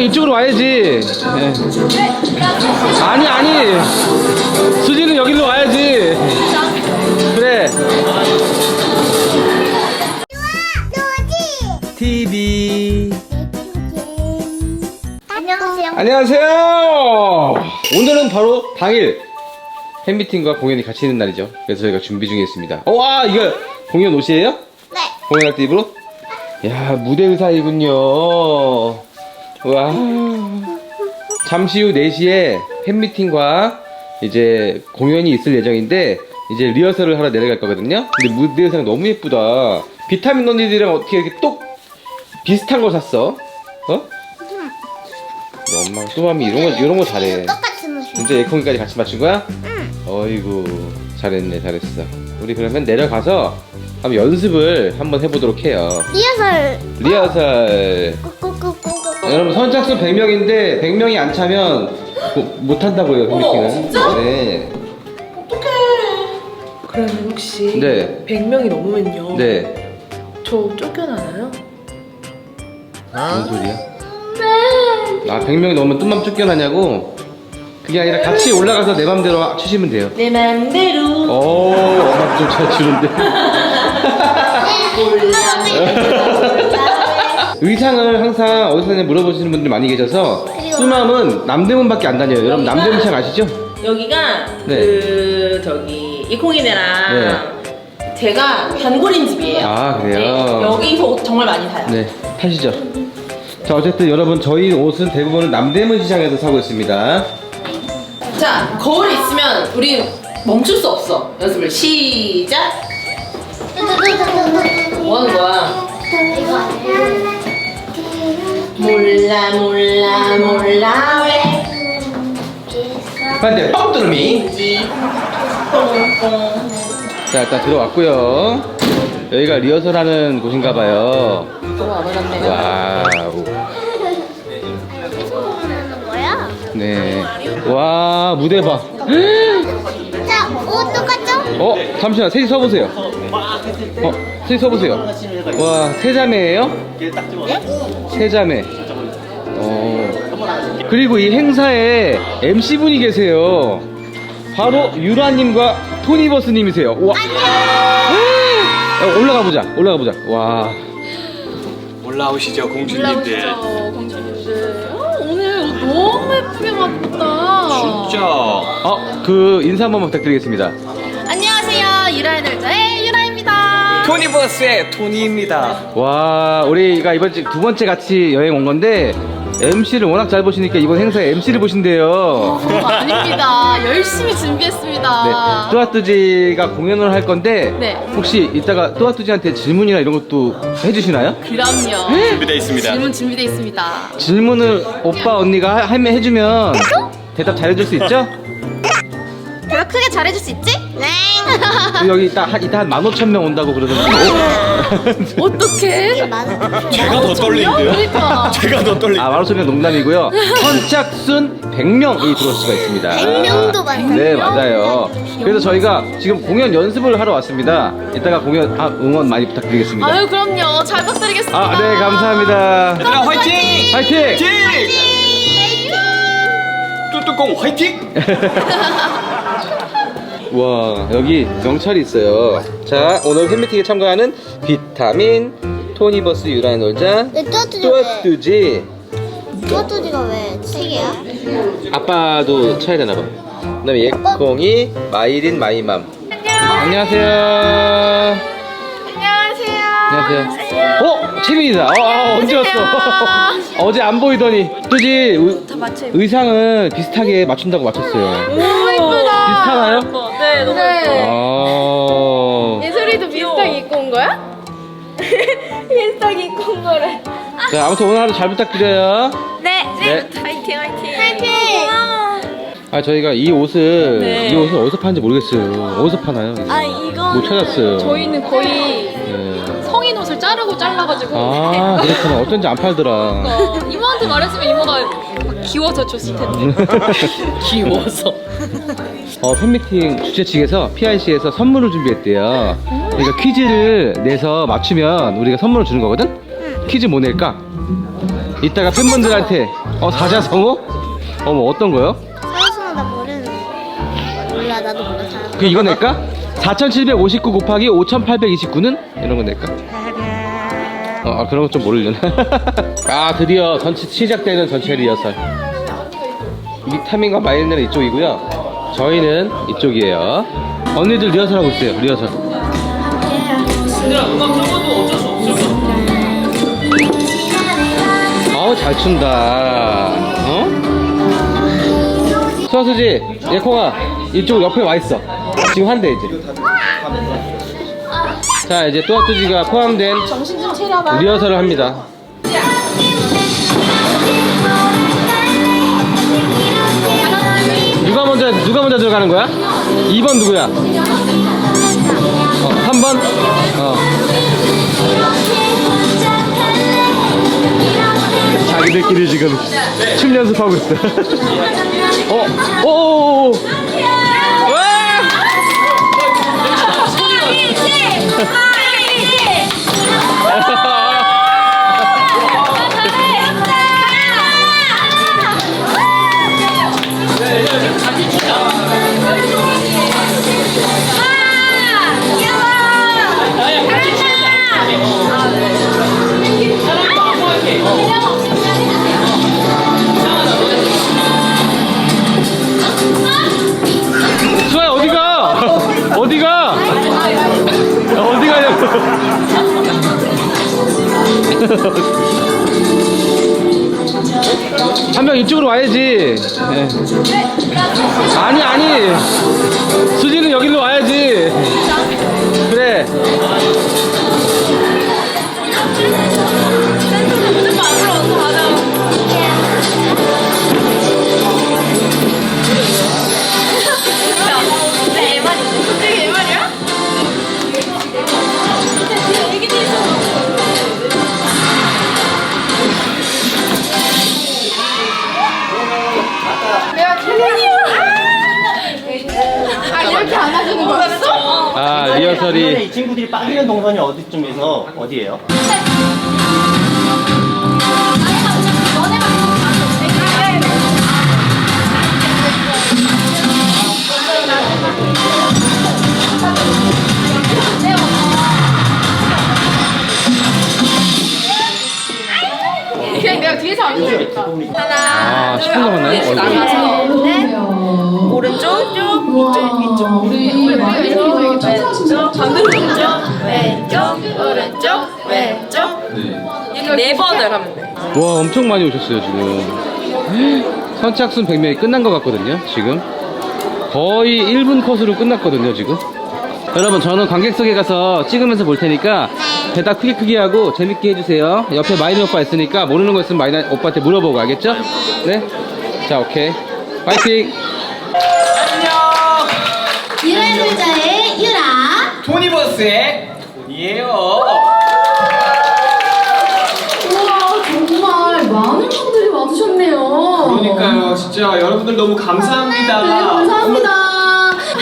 형 이쪽으로 와야지. 네. 아니 아니. 수지는 여기로 와야지. 그래. TV. 안녕하세요. 안녕하세요. 오늘은 바로 당일 팬미팅과 공연이 같이 있는 날이죠. 그래서 저희가 준비 중에 있습니다. 어, 와 이거 공연 옷이에요? 네. 공연할 때 입으로? 야 무대 의사이군요. 와. 잠시 후 4시에 팬미팅과 이제 공연이 있을 예정인데 이제 리허설을 하러 내려갈 거거든요. 근데 무대 의상 너무 예쁘다. 비타민 언니들이랑 어떻게 이렇게 똑 비슷한 거 샀어? 어? 너 엄마가 소맘이 이런 거 이런 거 잘해. 똑같은 옷이. 진짜 예콩이까지 같이 맞춘 거야? 응. 어이구 잘했네 잘했어. 우리 그러면 내려가서 한번 연습을 한번 해보도록 해요. 리허설. 리허설. 꾹꾹꾹꾹꾹. 여러분 선착순 100명인데 100명이 안 차면 뭐- 못 한다고요 팬미팅은. 진짜? 네. 그러면 혹시 네. 100명이 넘으면요. 네. 저 쫓겨나나요? 무슨 소리야? 아 100명이 넘으면 뜸맘 쫓겨나냐고? 그게 아니라 같이 올라가서 내 맘대로 추시면 돼요. 내 맘대로 오 엄마 좀잘 추는데. 의상을 항상 어디서 물어보시는 분들 많이 계셔서 뚜맘은 남대문밖에 안 다녀요. 여러분 여기가- 남대문창 아시죠? 여기가 네. 그 저기 이콩이네랑 제가 단골인 집이에요. 아, 그래요? 네, 여기서 옷 정말 많이 사요. 네, 타시죠. 자, 어쨌든 여러분 저희 옷은 대부분 남대문 시장에서 사고 있습니다. 자 거울이 있으면 우리 멈출 수 없어. 연습을 시작. 뭐 하는 거야? 몰라 몰라 몰라 왜 반대 뻥뚫미. 왠지 뽕뽕 자, 일단 들어왔고요. 여기가 리허설하는 곳인가봐요. 또 와버렸네. 와우. 하는 거야? 네. 와, 무대 봐. 자, 옷 똑같죠? 어, 잠시만, 셋이 서보세요. 어, 셋이 서보세요. 와, 세자매예요? 세자매. 어. 그리고 이 행사에 MC분이 계세요. 바로 유라님과 토니버스님이세요. 와. 어, 올라가 보자. 올라가 보자. 와. 올라오시죠 공주님들 공주님들. 어, 오늘 너무 예쁘게 봤다. 진짜 어, 그 인사 한번 부탁드리겠습니다. 안녕하세요. 유라의 놀자의 유라입니다. 토니버스의 토니입니다 와, 우리가 이번 주 두 번째 같이 여행 온 건데 MC를 워낙 잘 보시니까 이번 행사에 MC를 보신대요. 아닙니다. 열심히 준비했습니다. 네, 뚜아뚜지가 공연을 할 건데 네. 혹시 이따가 뚜아뚜지한테 질문이나 이런 것도 해주시나요? 그럼요. 준비되어 있습니다 질문 준비되어 있습니다. 질문을 오빠 언니가 하- 하면 해주면 대답 잘해줄 수 있죠? 내가 크게 잘해줄 수 있지? 네. 그리고 여기 이따 한, 이따 한 15,000명 온다고 그러던데 어떻게? 많은 제가 더 떨리는데요 그러니까. 제가 더 떨리 아 15,000명 농담이고요 선착순 100명이 들어올 수가 있습니다 100명도 많다. 네 맞아요 그래서 저희가 지금 공연 연습을 하러 왔습니다 이따가 공연 아, 응원 많이 부탁드리겠습니다 아유 그럼요. 잘 부탁드리겠습니다. 아 네 감사합니다 얘들아 화이팅 화이팅! 화이팅 뚜뚜공 화이팅 와 여기 명찰이 있어요 자 오늘 팬미팅에 참가하는 비타민 토니버스 유라의 놀자 왜 뚜아뚜지가 왜? 뚜아뚜지 뚜아뚜지가 왜세 개야? 아빠도 쳐야 되나 봐 그 다음에 예콩이 마이린 마이맘 안녕하세요 안녕하세요. 안녕하세요 어? 채민이다 어, 어, 언제 왔어 어제 안 보이더니 뚜지 의. 의상을 비슷하게 맞춘다고 맞췄어요 너무 이쁘다. 비슷하나요? 네, 너무 아... 예솔이도 비슷하게 입고 온 거야? 비슷하게 입고 온 거래. 자 아무튼 오늘 하루 잘 부탁드려요 네. 네. 화이팅 화이팅. 화이팅! 아 저희가 이 옷을 네. 이 옷을 어디서 파는지 모르겠어요. 어디서 파나요? 이거? 아 이거 못 찾았어요. 저희는 거의 네. 성인 옷을 자르고 잘라가지고 아 그렇구나. 어쩐지 안 팔더라. 어, 이모한테 말했으면 이모가 기워서 줬을 텐데. 귀여워서. 어 팬미팅 주최 측에서 PIC에서 선물을 준비했대요. 그러니까 퀴즈를 내서 맞추면 우리가 선물을 주는 거거든. 퀴즈 뭐 낼까? 이따가 팬분들한테 어 사자성어? 어머 어떤 거요? 사자성어 나 모르는. 몰라 나도 몰라 사자성어. 그 이거 낼까? 4759 곱하기 5829는? 이런 거 낼까? 어 아, 그런 거 좀 모르려나? 아 드디어 전체 시작되는 전체 리허설 비타민과 마이너는 이쪽이고요. 저희는 이쪽이에요. 언니들 리허설 하고 있어요. 리허설. 아우 잘 춘다. 어? 수아수지 예콩아 이쪽 옆에 와 있어. 지금 한대 이제. 자 이제 또아뚜지가 포함된 리허설을 합니다 먼저 누가 먼저 들어가는 거야? 2번 누구야? 어, 3번? 어. 자기들끼리 지금 춤 연습하고 있어. 어, 오, 오, 오. 와! 한 명 이쪽으로 와야지. 네. 아니 아니. 수지는 여기로 와야지. 그래. 리허설이 이 친구들이 빠지는 동선이 어디쯤에서 어디예요? 그냥 내가 뒤에서 안아주겠다 아 10분 남았나요? 어이구. 나가서 네 번을 하면 돼 와 엄청 많이 오셨어요 지금 선착순 100명이 끝난 것 같거든요 지금 거의 1분 컷으로 끝났거든요 지금 여러분 저는 관객석에 가서 찍으면서 볼 테니까 대답 크게 크게 하고 재밌게 해주세요 옆에 마이너 오빠 있으니까 모르는 거 있으면 마이너 오빠한테 물어보고 알겠죠? 네? 자 오케이 파이팅 유라의 물자의 유라. 토니버스의 돈이에요. 우와 정말 많은 분들이 와주셨네요 그러니까요, 진짜 여러분들 너무 감사합니다. 네, 감사합니다.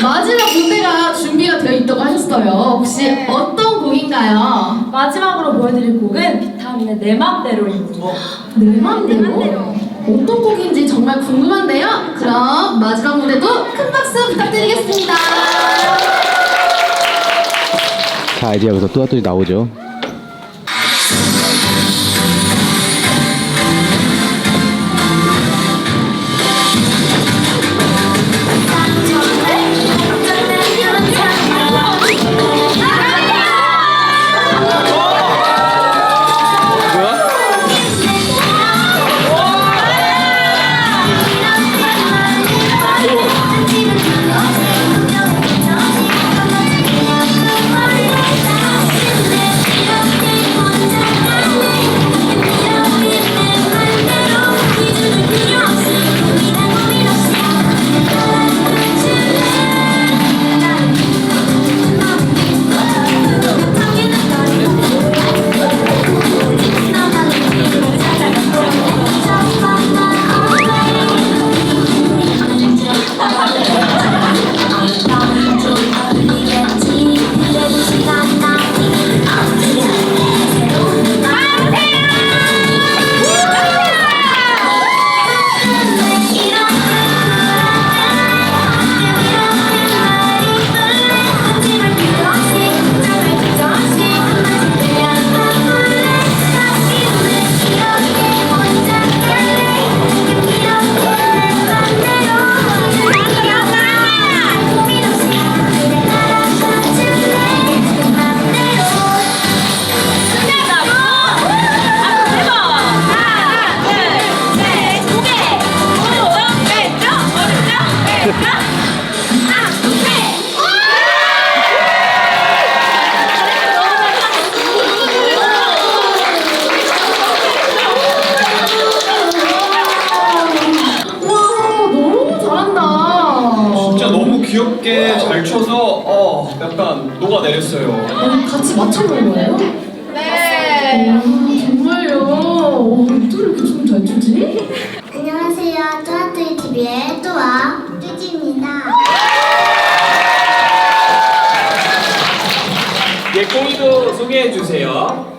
마지막 무대가 준비가 되어 있다고 하셨어요. 혹시 어떤 곡인가요? 마지막으로 보여드릴 곡은 비타민의 내 맘대로입니다. 내 맘대로. 어떤 곡인지 정말 궁금한데요. 그럼 마지막 무대도 큰 박수 부탁드리겠습니다. 자 이제 여기서 뚜아뚜이 나오죠 재밌게 잘 쳐서 어 약간 녹아내렸어요. 아, 같이 맞춰본 거예요? 네. 아, 정말요? 어, 어쩜 이렇게 춤잘 추지? 안녕하세요. 쪼아뚜이 TV의 쪼아 뚜지입니다. 예콩이도 소개해주세요.